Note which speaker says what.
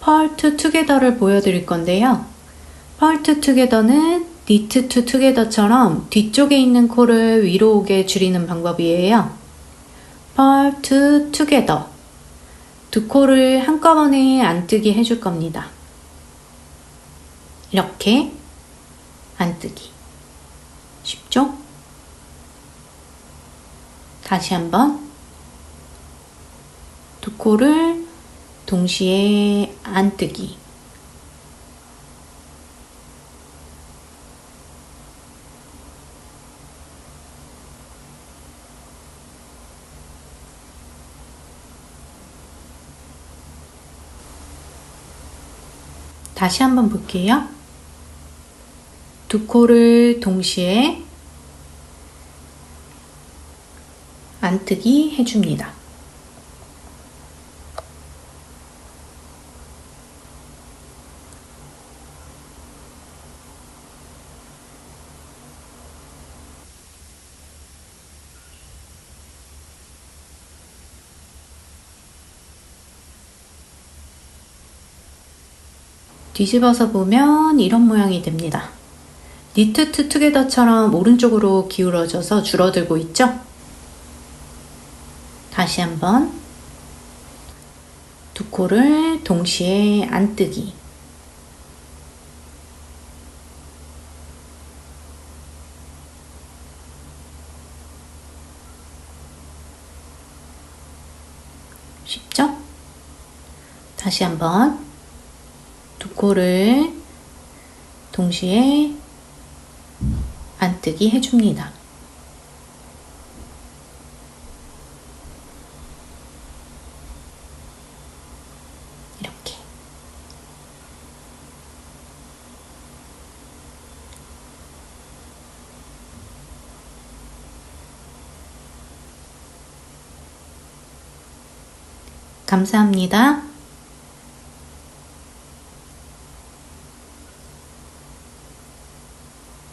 Speaker 1: 펄트 투게더를 보여드릴 건데요. 펄트 투게더는 니트 투 투게더처럼 뒤쪽에 있는 코를 위로 오게 줄이는 방법이에요. 펄트 투게더 두 코를 한꺼번에 안 뜨게 해줄 겁니다. 이렇게 안 뜨기. 쉽죠? 다시 한번 두 코를 동시에 안 뜨기. 다시 한번 볼게요. 두 코를 동시에 안뜨기 해줍니다. 뒤집어서 보면 이런 모양이 됩니다. 니트 투 투게더처럼 오른쪽으로 기울어져서 줄어들고 있죠? 다시 한번 두 코를 동시에 안 뜨기 쉽죠? 다시 한번 두 코를 동시에 안뜨기 해줍니다. 이렇게. 감사합니다.